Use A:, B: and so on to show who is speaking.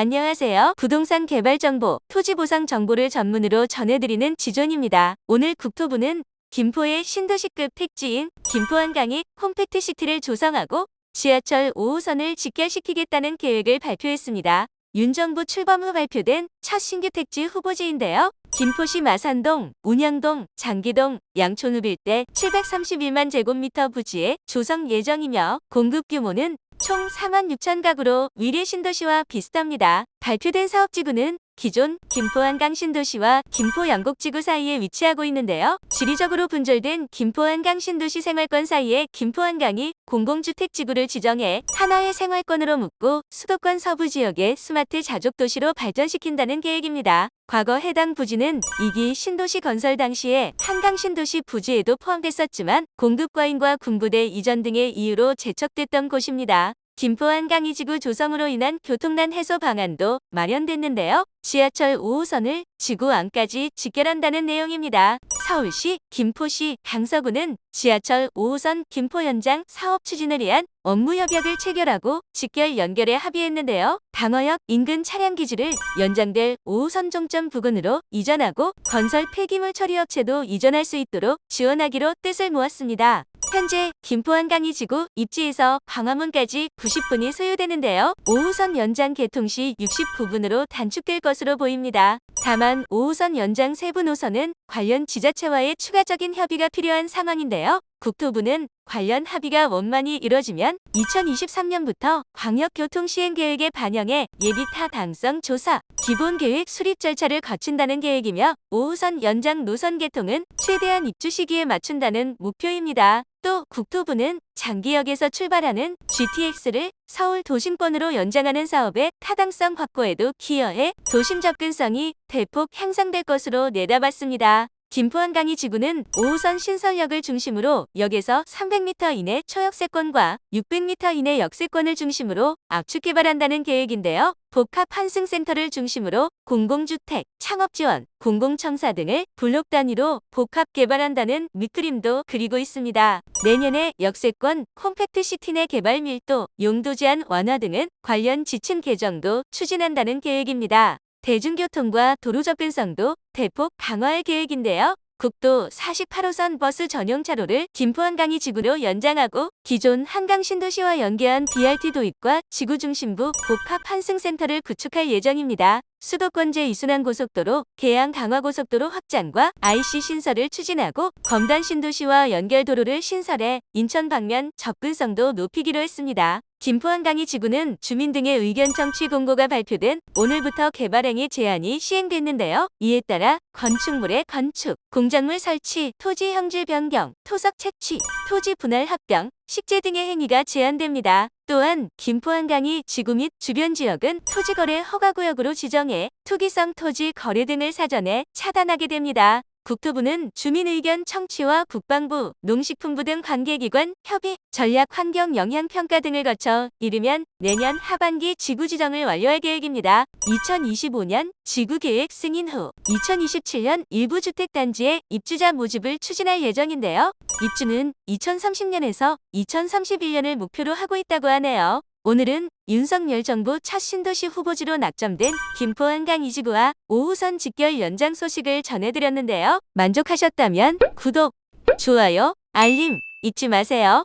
A: 안녕하세요. 부동산 개발 정보, 토지 보상 정보를 전문으로 전해드리는 지존입니다. 오늘 국토부는 김포의 신도시급 택지인 김포 한강이 콤팩트 시티를 조성하고 지하철 5호선을 직결시키겠다는 계획을 발표했습니다. 윤 정부 출범 후 발표된 첫 신규 택지 후보지인데요. 김포시 마산동, 운영동, 장기동, 양촌읍 일대 731만 제곱미터 부지에 조성 예정이며 공급 규모는 총 4만 6천 가구로 위례 신도시와 비슷합니다. 발표된 사업지구는 기존 김포 한강 신도시와 김포 영곡지구 사이에 위치하고 있는데요. 지리적으로 분절된 김포 한강 신도시 생활권 사이에 김포 한강이 공공주택지구를 지정해 하나의 생활권으로 묶고 수도권 서부 지역의 스마트 자족 도시로 발전시킨다는 계획입니다. 과거 해당 부지는 2기 신도시 건설 당시에 한강 신도시 부지에도 포함됐었지만 공급 과잉과 군부대 이전 등의 이유로 재척됐던 곳입니다. 김포 한강이 지구 조성으로 인한 교통난 해소 방안도 마련됐는데요. 지하철 5호선을 지구 안까지 직결한다는 내용입니다. 서울시, 김포시, 강서구는 지하철 5호선 김포 연장 사업 추진을 위한 업무 협약을 체결하고 직결 연결에 합의했는데요. 방어역 인근 차량 기지를 연장될 5호선 종점 부근으로 이전하고 건설 폐기물 처리 업체도 이전할 수 있도록 지원하기로 뜻을 모았습니다. 현재 김포 한강이 지구 입지에서 광화문까지 90분이 소요되는데요. 5호선 연장 개통 시 69분으로 단축될 것으로 보입니다. 다만 5호선 연장 세부 노선은 관련 지자체와의 추가적인 협의가 필요한 상황인데요. 국토부는 관련 합의가 원만히 이뤄지면 2023년부터 광역교통시행계획에 반영해 예비 타당성 조사, 기본계획 수립 절차를 거친다는 계획이며 5호선 연장 노선 개통은 최대한 입주 시기에 맞춘다는 목표입니다. 또 국토부는 장기역에서 출발하는 GTX를 서울 도심권으로 연장하는 사업의 타당성 확보에도 기여해 도심 접근성이 대폭 향상될 것으로 내다봤습니다. 김포 한강이 지구는 5호선 신설역을 중심으로 역에서 300m 이내 초역세권과 600m 이내 역세권을 중심으로 압축 개발한다는 계획인데요. 복합 환승센터를 중심으로 공공주택, 창업지원, 공공청사 등을 블록 단위로 복합 개발한다는 밑그림도 그리고 있습니다. 내년에 역세권, 콤팩트 시티 내 개발 밀도, 용도 제한 완화 등은 관련 지침 개정도 추진한다는 계획입니다. 대중교통과 도로 접근성도 대폭 강화할 계획인데요. 국도 48호선 버스 전용 차로를 김포 한강이 지구로 연장하고 기존 한강 신도시와 연계한 BRT 도입과 지구 중심부 복합 환승센터를 구축할 예정입니다. 수도권제 이순환 고속도로, 계양 강화 고속도로 확장과 IC 신설을 추진하고 검단 신도시와 연결 도로를 신설해 인천 방면 접근성도 높이기로 했습니다. 김포 한강이 지구는 주민 등의 의견 청취 공고가 발표된 오늘부터 개발행위 제한이 시행됐는데요. 이에 따라 건축물의 건축, 공작물 설치, 토지 형질 변경, 토석 채취, 토지 분할 합병, 식재 등의 행위가 제한됩니다. 또한 김포 한강이 지구 및 주변 지역은 토지거래 허가구역으로 지정해 투기성 토지 거래 등을 사전에 차단하게 됩니다. 국토부는 주민 의견 청취와 국방부, 농식품부 등 관계기관 협의, 전략 환경 영향 평가 등을 거쳐 이르면 내년 하반기 지구 지정을 완료할 계획입니다. 2025년 지구 계획 승인 후 2027년 일부 주택 단지의 입주자 모집을 추진할 예정인데요. 입주는 2030년에서 2031년을 목표로 하고 있다고 하네요. 오늘은 윤석열 정부 첫 신도시 후보지로 낙점된 김포 한강 이지구와 5호선 직결 연장 소식을 전해드렸는데요. 만족하셨다면 구독, 좋아요, 알림 잊지 마세요.